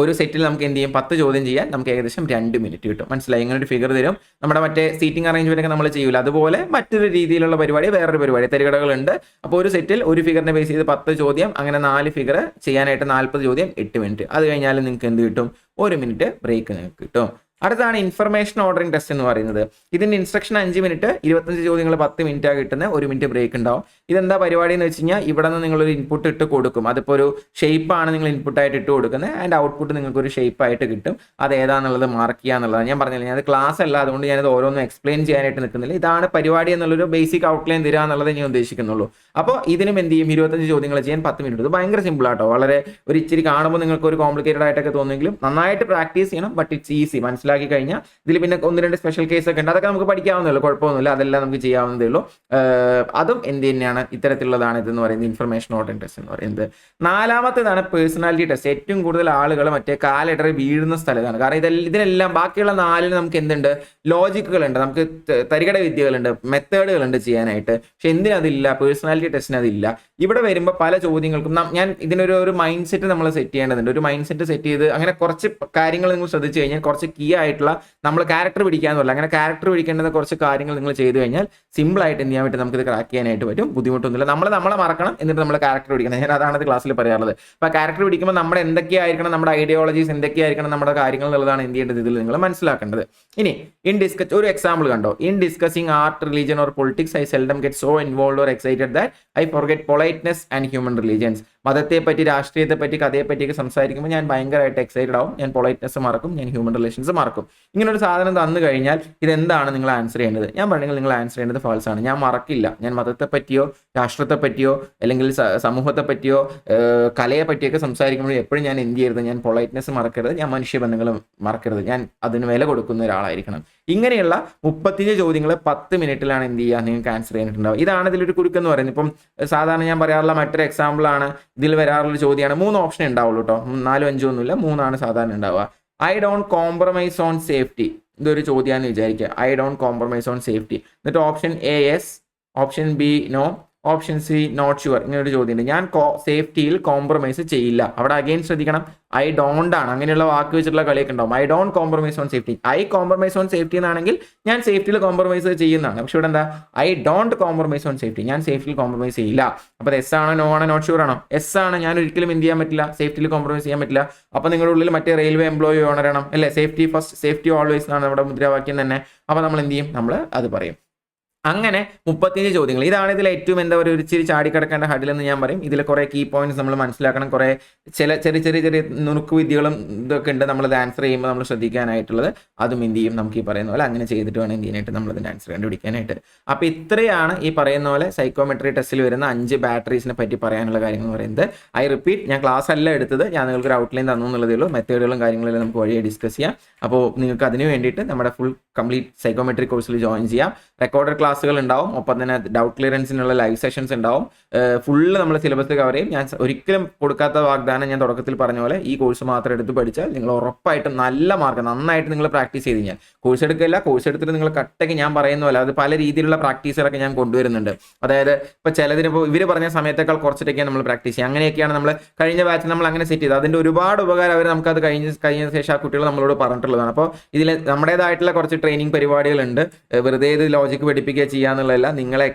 ഒരു സെറ്റിൽ നമുക്ക് എന്ത് ചെയ്യും? പത്ത് ചോദ്യം ചെയ്യാൻ നമുക്ക് ഏകദേശം രണ്ട് മിനിറ്റ് കിട്ടും. മനസ്സിലായി? ഇങ്ങനെ ഒരു ഫിഗർ തരും. നമ്മുടെ മറ്റേ സീറ്റിംഗ് അറേഞ്ച്മെന്റ് ഒക്കെ നമ്മൾ ചെയ്യൂല. അതുപോലെ മറ്റൊരു രീതിയിലുള്ള പരിപാടി വേറൊരു പരിപാടി. തരികടകളുണ്ട്. അപ്പോൾ ഒരു സെറ്റിൽ ഒരു ഫിഗറിനെ ബേസ് ചെയ്ത് പത്ത് ചോദ്യം അങ്ങനെ നാല് ഫിഗർ ചെയ്യാനായിട്ട് നാൽപ്പത് ചോദ്യം എട്ട് മിനിറ്റ്. അത് കഴിഞ്ഞാൽ നിങ്ങൾക്ക് എന്ത് കിട്ടും? ഒരു മിനിറ്റ് ബ്രേക്ക് നിങ്ങൾക്ക് കിട്ടും. അടുത്താണ് ഇൻഫർമേഷൻ ഓർഡറിംഗ് ടെസ്റ്റ് എന്ന് പറയുന്നത്. ഇതിന്റെ ഇൻസ്ട്രക്ഷൻ അഞ്ച് മിനിറ്റ് ഇരുപത്തഞ്ച് ചോദ്യങ്ങൾ പത്ത് മിനിറ്റ് കിട്ടുന്ന ഒരു മിനിറ്റ് ബ്രേക്ക് ഉണ്ടാവും. ഇതെന്താ പരിപാടി എന്ന് വെച്ച് കഴിഞ്ഞാൽ ഇവിടെ നിന്ന് നിങ്ങളൊരു ഇൻപുട്ട് ഇട്ട് കൊടുക്കും. അതിപ്പോൾ ഒരു ഷേപ്പാണ് നിങ്ങൾ ഇൻപുട്ട് ആയിട്ട് ഇട്ട് കൊടുക്കുന്നത്. ആൻഡ് ഔട്ട്പുട്ട് നിങ്ങൾക്ക് ഒരു ഷേപ്പ് ആയിട്ട് കിട്ടും. അത് ഏതാണെന്നുള്ളത് മാർക്ക് ചെയ്യുക എന്നുള്ളതാണ്. ഞാൻ പറഞ്ഞില്ല ഞാൻ ക്ലാസ് അല്ല അതുകൊണ്ട് ഞാനത് ഓരോന്നും എക്സ്പ്ലെയിൻ ചെയ്യാനായിട്ട് നിൽക്കുന്നില്ല. ഇതാണ് പരിപാടി എന്നുള്ളൊരു ബേസിക് ഔട്ട്ലൈൻ തരിക എന്നുള്ളത് ഞാൻ ഉദ്ദേശിക്കുന്നുള്ളൂ. അപ്പോൾ ഇതിനും എന്ത് ചെയ്യും? ഇരുപത്തഞ്ച് ചോദ്യങ്ങൾ ചെയ്യാൻ പത്ത് മിനിറ്റ് ഇത് ഭയങ്കര സിമ്പിൾ ആട്ടോ. വളരെ ഒരു ഇച്ചിരി കാണുമ്പോൾ നിങ്ങൾക്ക് ഒരു കോംപ്ലിക്കേറ്റഡ് ആയിട്ടൊക്കെ തോന്നുമെങ്കിലും നന്നായിട്ട് പ്രാക്ടീസ് ചെയ്യണം ബട്ട് ഇറ്റ്സ് ഈസി മനസ്സിലായി? മനസ്സിലാക്കി കഴിഞ്ഞാൽ ഇതിൽ പിന്നെ ഒന്ന് രണ്ട് സ്പെഷ്യൽ കേസ് ഒക്കെ ഉണ്ട്. അതൊക്കെ നമുക്ക് പഠിക്കാവുന്നേ കുഴപ്പമൊന്നുമില്ല. അതെല്ലാം നമുക്ക് ചെയ്യാവുന്നതേ ഉള്ളൂ. അതും എന്ത് തന്നെയാണ്? ഇത്തരത്തിലുള്ളതാണ് ഇതെന്ന് പറയുന്നത് ഇൻഫർമേഷൻ ഓട്ടൻ ടെസ്റ്റ് എന്ന് പറയുന്നത്. നാലാമത്തേതാണ് പേഴ്സണാലിറ്റി ടെസ്റ്റ് ഏറ്റവും കൂടുതൽ ആളുകൾ മറ്റേ കാലിടറി വീഴുന്ന സ്ഥലത്താണ്. കാരണം ഇതെല്ലാം ഇതിനെല്ലാം ബാക്കിയുള്ള നാലിന് നമുക്ക് എന്തുണ്ട്? ലോജിക്കുകളുണ്ട് നമുക്ക് തരികട വിദ്യകളുണ്ട്. മെത്തേഡുകളുണ്ട് ചെയ്യാനായിട്ട്. പക്ഷെ എന്തിനതില്ല? പേഴ്സണാലിറ്റി ടെസ്റ്റിന് അതില്ല ഇവിടെ വരുമ്പോൾ പല ചോദ്യങ്ങൾക്കും ഞാൻ ഇതിനൊരു ഒരു മൈൻഡ് സെറ്റ് നമ്മൾ സെറ്റ് ചെയ്യേണ്ടതുണ്ട്. ഒരു മൈൻഡ് സെറ്റ് സെറ്റ് ചെയ്ത് അങ്ങനെ കുറച്ച് കാര്യങ്ങൾ നിങ്ങൾ ശ്രദ്ധിച്ചു കഴിഞ്ഞാൽ കുറച്ച് കീ ആയിട്ടുള്ള നമ്മൾ ക്യാരക്ടർ പിടിക്കാന്നല്ല അങ്ങനെ ക്യാരക്ടർ പിടിക്കേണ്ടത് കുറച്ച് കാര്യങ്ങൾ നിങ്ങൾ ചെയ്തു കഴിഞ്ഞാൽ സിമ്പിൾ ആയിട്ട് എന്ത് ചെയ്യാൻ പറ്റും? നമുക്ക് ഇത് ക്രാക്ക് ചെയ്യാനായിട്ട് പറ്റും. ബുദ്ധിമുട്ടൊന്നുമില്ല. നമ്മൾ നമ്മളെ മറക്കണം എന്നിട്ട് നമ്മൾ ക്യാരക്ടർ പിടിക്കണം. ഞാൻ അതാണ് ക്ലാസ്സിൽ പറയാറുള്ളത്. അപ്പോൾ ക്യാരക്ടർ പിടിക്കുമ്പോൾ നമ്മുടെ എന്തൊക്കെയായിരിക്കണം? നമ്മുടെ ഐഡിയോളജീസ് എന്തൊക്കെയായിരിക്കണം? നമ്മുടെ കാര്യങ്ങൾ എന്നുള്ളതാണ് എന്ത് ചെയ്യേണ്ടത്? ഇതിൽ നിങ്ങൾ മനസ്സിലാക്കേണ്ടത്. ഇനി ഇൻ ഡിസ്കസ് ഒരു എക്സാമ്പിൾ കണ്ടോ? In discussing art religion or politics I seldom get so involve or excited that I forget politeness and human religions മതത്തെ പറ്റി രാഷ്ട്രീയത്തെ പറ്റി കഥയെ പറ്റിയൊക്കെ സംസാരിക്കുമ്പോൾ ഞാൻ ഭയങ്കരമായിട്ട് എക്സൈറ്റഡ് ആവും. ഞാൻ പൊളൈറ്റ്നെസ് മറക്കും. ഞാൻ ഹ്യൂമൻ റിലേഷൻസ് മറക്കും. ഇങ്ങനെ ഒരു സാധനം തന്നു കഴിഞ്ഞാൽ ഇതെന്താണ് നിങ്ങൾ ആൻസർ ചെയ്യേണ്ടത്? ഞാൻ പറഞ്ഞെങ്കിൽ നിങ്ങൾ ആൻസർ ചെയ്യേണ്ടത് ഫാൾസ് ആണ്. ഞാൻ മറക്കില്ല. ഞാൻ മതത്തെ പറ്റിയോ രാഷ്ട്രത്തെ പറ്റിയോ അല്ലെങ്കിൽ സമൂഹത്തെ പറ്റിയോ കലയെ പറ്റിയൊക്കെ സംസാരിക്കുമ്പോൾ എപ്പോഴും ഞാൻ എന്ത് ചെയ്യരുത്? ഞാൻ പൊളൈറ്റ്നെസ് മറക്കരുത്. ഞാൻ മനുഷ്യബന്ധങ്ങൾ മറക്കരുത്. ഞാൻ അതിന് വില കൊടുക്കുന്ന ഒരാളായിരിക്കണം. ഇങ്ങനെയുള്ള മുപ്പത്തിയഞ്ച് ചോദ്യങ്ങൾ പത്ത് മിനിറ്റിലാണ് എന്ത് ചെയ്യുക? നിങ്ങൾക്ക് ആൻസർ ചെയ്യാനായിട്ടുണ്ടാവും ഇതാണ് ഇതിലൊരു കുരുക്കെന്ന് പറയുന്നത്. ഇപ്പം സാധാരണ ഞാൻ പറയാറുള്ള മറ്റൊരു എക്സാമ്പിൾ ആണ്. ഇതിൽ വരാറുള്ള ചോദ്യമാണ് മൂന്ന് ഓപ്ഷൻ ഉണ്ടാവുള്ളൂ കേട്ടോ നാലും അഞ്ചും ഒന്നുമില്ല. മൂന്നാണ് സാധാരണ ഉണ്ടാവുക. I don't compromise on safety ഇതൊരു ചോദ്യമാണെന്ന് വിചാരിക്കുക. I don't compromise on safety എന്നിട്ട് option A yes option B no option C not sure ഇങ്ങനെ ഒരു ചോദ്യമുണ്ട്. ഞാൻ സേഫ്റ്റിയിൽ കോംപ്രമൈസ് ചെയ്യില്ല. അവിടെ അഗെയിൻ ശ്രദ്ധിക്കണം. ഐ ഡോണ്ട് ആണ്. അങ്ങനെയുള്ള വാക്ക് വെച്ചിട്ടുള്ള കളിയൊക്കെ ഉണ്ടാവും. I don't compromise on safety I compromise on safety എന്നാണെങ്കിൽ ഞാൻ സേഫ്റ്റിയിൽ കോംപ്രമൈസ് ചെയ്യുന്നതാണ്. പക്ഷെ ഇവിടെ എന്താ? I don't compromise on safety ഞാൻ സേഫ്റ്റിയിൽ കോംപ്രമൈസ് ചെയ്യില്ല. അപ്പോൾ എസ് ആണോ നോ ആണോ നോട്ട് ഷുവർ ആണോ? എസ് ആണ്. ഞാൻ ഒരിക്കലും എന്ത് ചെയ്യാൻ പറ്റില്ല. സേഫ്റ്റിയിൽ കോംപ്രമൈസ് ചെയ്യാൻ പറ്റില്ല. അപ്പോൾ നിങ്ങളുടെ ഉള്ളിൽ മറ്റേ റെയിൽവേ എംപ്ലോയി ഉണരണം അല്ലേ? സേഫ്റ്റി ഫസ്റ്റ് സേഫ്റ്റി ഓൾവേസ് ആണ് നമ്മുടെ മുദ്രാവാക്യം തന്നെ. അപ്പോൾ നമ്മൾ എന്ത് ചെയ്യും? നമ്മൾ അത് പറയും. അങ്ങനെ മുപ്പത്തിയഞ്ച് ചോദ്യങ്ങൾ. ഇതാണ് ഇതിൽ ഏറ്റവും എന്താ പറയുക ഒരു ഇച്ചിരി ചാടിക്കിടക്കേണ്ട ഹഡിൽ എന്ന് ഞാൻ പറയും. ഇതിൽ കുറേ കീ പോയിന്റ്സ് നമ്മൾ മനസ്സിലാക്കണം. കുറേ ചില ചെറിയ ചെറിയ ചെറിയ നുറുക്ക് വിദ്യകളും ഇതൊക്കെ ഉണ്ട് നമ്മൾ ആൻസർ ചെയ്യുമ്പോൾ നമ്മൾ ശ്രദ്ധിക്കാനായിട്ടുള്ളത്. അതും എന്ത് ചെയ്യും? നമുക്ക് ഈ പറയുന്ന പോലെ അങ്ങനെ ചെയ്തിട്ട് വേണം എന്ത് ചെയ്യാനായിട്ട് നമ്മൾ ഇതിന്റെ ആൻസർ കണ്ടുപിടിക്കാനായിട്ട്. അപ്പോൾ ഇത്രയാണ് ഈ പറയുന്ന പോലെ സൈക്കോമെട്രി ടെസ്റ്റിൽ വരുന്ന അഞ്ച് ബാറ്ററീസിനെ പറ്റി പറയാനുള്ള കാര്യങ്ങൾ എന്ന് പറയുന്നത്. ഐ റിപ്പീറ്റ് ഞാൻ ക്ലാസ് അല്ല എടുത്തത്. ഞാൻ നിങ്ങൾക്ക് ഒരു ഔട്ട്ലൈൻ തന്നു എന്നുള്ളതേ ഉള്ളൂ. മെത്തേഡുകളും കാര്യങ്ങളെല്ലാം നമുക്ക് വഴിയെ ഡിസ്കസ് ചെയ്യാം. അപ്പോൾ നിങ്ങൾക്ക് അതിന് വേണ്ടിയിട്ട് നമ്മുടെ ഫുൾ കംപ്ലീറ്റ് സൈക്കോമെട്രി കോഴ്സിൽ ജോയിൻ ചെയ്യാം. റെക്കോർഡഡ് ക്ലാസ്സുകൾ ഉണ്ടാവും. ഒപ്പം തന്നെ ഡൗട്ട് ക്ലിയറൻസിനുള്ള ലൈവ് സെഷൻസ് ഉണ്ടാവും. ഫുള്ള് നമ്മൾ സിലബസ് കവർ ചെയ്യും ഞാൻ ഒരിക്കലും കൊടുക്കാത്ത വാഗ്ദാനം ഞാൻ തുടക്കത്തിൽ പറഞ്ഞ പോലെ ഈ കോഴ്സ് മാത്രം എടുത്ത് പഠിച്ചാൽ നിങ്ങൾ ഉറപ്പായിട്ടും നല്ല മാർക്ക് നന്നായിട്ട് നിങ്ങൾ പ്രാക്ടീസ് ചെയ്ത് കഴിഞ്ഞാൽ. കോഴ്സ് എടുക്കില്ല കോഴ്സ് എടുത്തിട്ട് നിങ്ങൾ കട്ടയ്ക്ക് ഞാൻ പറയുന്ന പോലെ അത് പല രീതിയിലുള്ള പ്രാക്ടീസുകളൊക്കെ ഞാൻ കൊണ്ടുവരുന്നുണ്ട്. അതായത് ഇപ്പോൾ ചിലതിനിപ്പോൾ ഇവർ പറഞ്ഞ സമയത്തേക്കാൾ കുറച്ചിട്ടൊക്കെയാണ് നമ്മൾ പ്രാക്ടീസ് ചെയ്യുക. അങ്ങനെയൊക്കെയാണ് നമ്മൾ കഴിഞ്ഞ ബാച്ച് നമ്മൾ അങ്ങനെ സെറ്റ് ചെയ്തത്. അതിന്റെ ഒരുപാട് ഉപകാരം അവർ നമുക്കത് കഴിഞ്ഞ കഴിഞ്ഞ ശേഷം ആ കുട്ടികൾ നമ്മളോട് പറഞ്ഞിട്ടുള്ളതാണ്. അപ്പോൾ ഇതിൽ നമ്മുടേതായിട്ടുള്ള കുറച്ച് ട്രെയിനിങ് പരിപാടികളുണ്ട്. വെറുതെ ഇത് ലോജിക്ക് പഠിപ്പിക്കുക ചെയ്യുക എന്നുള്ളതല്ല നിങ്ങളെ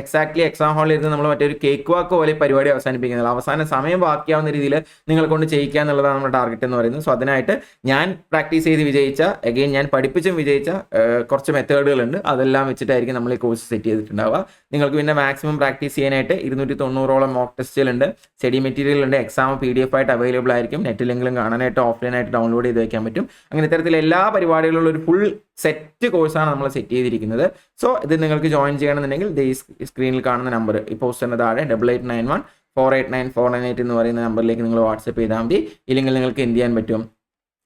എക്സാക്ട്ലി എക്സാം ഹാളിൽ ഇരുന്ന് നമ്മൾ മറ്റൊരു കേക്ക് വാക്ക് പോലെ പരിപാടി അവസാനിപ്പിക്കുന്നത്. അവസാന സമയം ബാക്കിയാവുന്ന രീതിയിൽ നിങ്ങളെ കൊണ്ട് ചെയ്യിക്കുക എന്നുള്ളതാണ് നമ്മുടെ ടാർഗറ്റ് എന്ന് പറയുന്നത്. സോ അതിനായിട്ട് ഞാൻ പ്രാക്ടീസ് ചെയ്ത് വിജയിച്ച അഗെയിൻ ഞാൻ പഠിപ്പിച്ചും വിജയിച്ച കുറച്ച് മെത്തേഡുകളുണ്ട് അതെല്ലാം വെച്ചിട്ടായിരിക്കും നമ്മൾ ഈ കോഴ്സ് സെറ്റ് ചെയ്തിട്ടുണ്ടാവുക. നിങ്ങൾക്ക് പിന്നെ മാക്സിമം പ്രാക്ടീസ് ചെയ്യാനായിട്ട് ഇരുന്നൂറ്റി തൊണ്ണൂറോളം മോക്ക് ടെസ്റ്റുകളുണ്ട് സ്റ്റഡി മെറ്റീരിയൽ ഉണ്ട്. എക്സാം പി ഡി എഫ് ആയിട്ട് അവൈലബിൾ ആയിരിക്കും. നെറ്റിലെങ്കിലും കാണാനായിട്ട് ഓഫ്ലൈൻ ആയിട്ട് ഡൗൺലോഡ് ചെയ്ത് വെക്കാൻ പറ്റും. അങ്ങനെ ഇത്തരത്തിൽ എല്ലാ പരിപാടികളിലുള്ള ഒരു ഫുൾ സെറ്റ് കോഴ്സാണ് നമ്മൾ സെറ്റ് ചെയ്തിരിക്കുന്നത്. സോ ഇത് നിങ്ങൾക്ക് ജോയിൻ ചെയ്യണമെന്നുണ്ടെങ്കിൽ ഈ സ്ക്രീനിൽ കാണുന്ന നമ്പർ ഈ പോസ്റ്ററിന് താഴെ double eight nine one four eight nine four nine eight എന്ന് പറയുന്ന നമ്പറിലേക്ക് നിങ്ങൾ വാട്സപ്പ് ചെയ്താൽ മതി. ഇല്ലെങ്കിൽ നിങ്ങൾക്ക് എന്ത് ചെയ്യാൻ പറ്റും?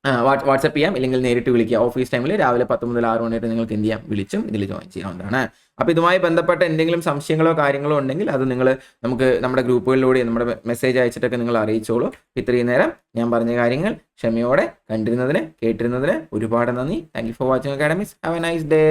വാട്സപ്പ് ചെയ്യാം. ഇല്ലെങ്കിൽ നേരിട്ട് വിളിക്കുക. ഓഫീസ് ടൈമിൽ രാവിലെ പത്ത് മുതൽ ആറ് മണി വരെ നിങ്ങൾക്ക് എന്ത് ചെയ്യാം? വിളിച്ചും ഇതിൽ ജോയിൻ ചെയ്യാവുന്നതാണ്. അപ്പോൾ ഇതുമായി ബന്ധപ്പെട്ട എന്തെങ്കിലും സംശയങ്ങളോ കാര്യങ്ങളോ ഉണ്ടെങ്കിൽ അത് നിങ്ങൾ നമുക്ക് നമ്മുടെ ഗ്രൂപ്പുകളിലൂടെ നമ്മുടെ മെസ്സേജ് അയച്ചിട്ടൊക്കെ നിങ്ങൾ അറിയിച്ചോളൂ. ഇത്രയും നേരം ഞാൻ പറഞ്ഞ കാര്യങ്ങൾ ക്ഷമയോടെ കണ്ടിരുന്നതിന് കേട്ടിരുന്നതിന് ഒരുപാട് നന്ദി. Thank you for watching academics have a nice day